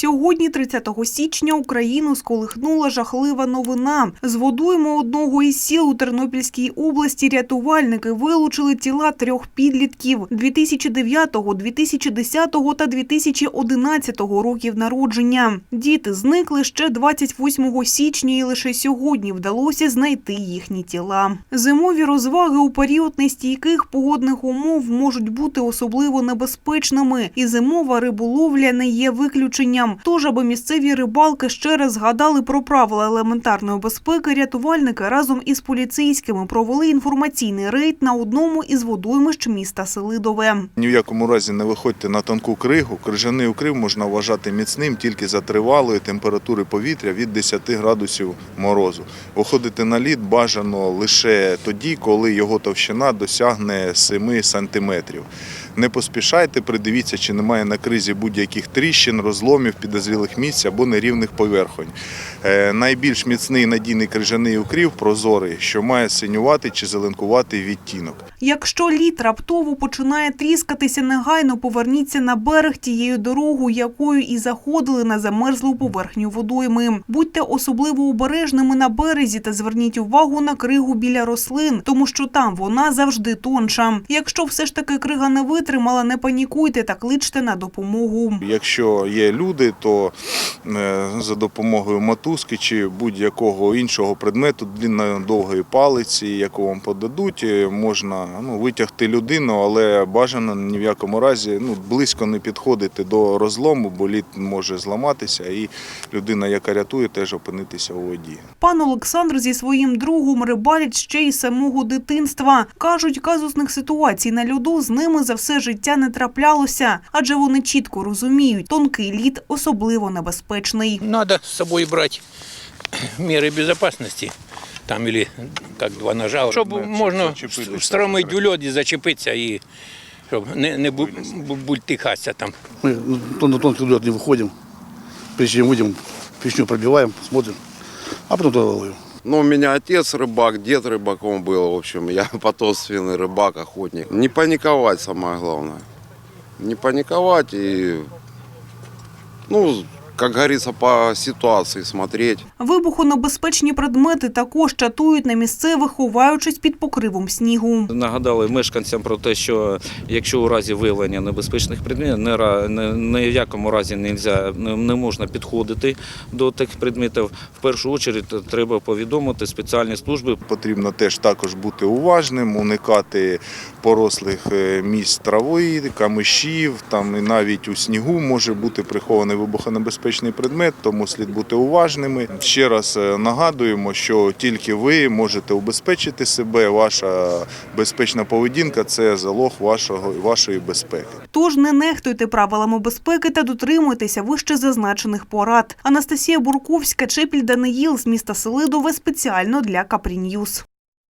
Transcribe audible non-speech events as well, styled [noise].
Сьогодні, 30 січня, Україну сколихнула жахлива новина. З водойми одного із сіл у Тернопільській області рятувальники вилучили тіла трьох підлітків 2009, 2010 та 2011 років народження. Діти зникли ще 28 січня і лише сьогодні вдалося знайти їхні тіла. Зимові розваги у період нестійких погодних умов можуть бути особливо небезпечними, і зимова риболовля не є виключенням. Тож, аби місцеві рибалки ще раз згадали про правила елементарної безпеки, рятувальники разом із поліцейськими провели інформаційний рейд на одному із водоймищ міста Селидове. Ні в якому разі не виходьте на тонку кригу. Крижаний укрив можна вважати міцним тільки за тривалої температури повітря від 10 градусів морозу. Виходити на лід бажано лише тоді, коли його товщина досягне 7 сантиметрів. Не поспішайте, придивіться, чи немає на кризі будь-яких тріщин, розломів, підозрілих місць або нерівних поверхонь. Е, Найбільш міцний надійний крижаний укрів прозорий, що має синювати чи зеленкуватий відтінок. Якщо лід раптово починає тріскатися, негайно поверніться на берег тією дорогою, якою і заходили на замерзлу поверхню водойми. Будьте особливо обережними на березі та зверніть увагу на кригу біля рослин, тому що там вона завжди тонша. Якщо все ж таки крига не витримала, не панікуйте та кличте на допомогу. Якщо є люди, то е, за допомогою мотузки чи будь-якого іншого предмету, длинної довгої палиці, яку вам подадуть, е, можна ну, витягти людину, але бажано ні в якому разі ну, близько не підходити до розлому, бо лід може зламатися, і людина, яка рятує, теж опинитися у воді. Пан Олександр зі своїм другом рибалять ще й самого дитинства. Кажуть, казусних ситуацій на льоду з ними за все життя не траплялося, адже вони чітко розуміють, тонкий лід особливо небезпечний. Надо с собой брать меры безопасности. Там или как два ножа, чтобы Предмет, щоб можна зачепитися встромити конкретно. у льод і зачепитися і щоб не, не бу- бу- бультихатися там. Мы ну, на тонкий лед не выходим. Прежде чем выйдем, печню пробиваем, смотрим, а потом туда ловим. Ну, у меня отец рыбак, дед рыбаком был, в общем, я [laughs] потомственный рыбак, охотник. Не паниковать самое главное. Не паниковать и, ну, как говорится, по ситуации смотреть. Вибухонебезпечні предмети також чатують на місцевих, ховаючись під покривом снігу. Нагадали мешканцям про те, що якщо у разі виявлення небезпечних предметів, не, ра- не, ні в якому разі нельзя, не, не можна підходити до тих предметів. В першу чергу треба повідомити спеціальні служби Потрібно теж також бути уважним, уникати порослих е, місць трави, камишів, там і навіть у снігу може бути прихований вибухонебезпечний предмет, тому слід бути уважними. Ще раз е, нагадуємо, що тільки ви можете убезпечити себе. Ваша безпечна поведінка це залог вашого вашої безпеки. Тож не нехтуйте правилами безпеки та дотримуйтеся вище зазначених порад. Анастасія Бурковська, Чепіль Даниїл з міста Селидове спеціально для Капрі Ньюс.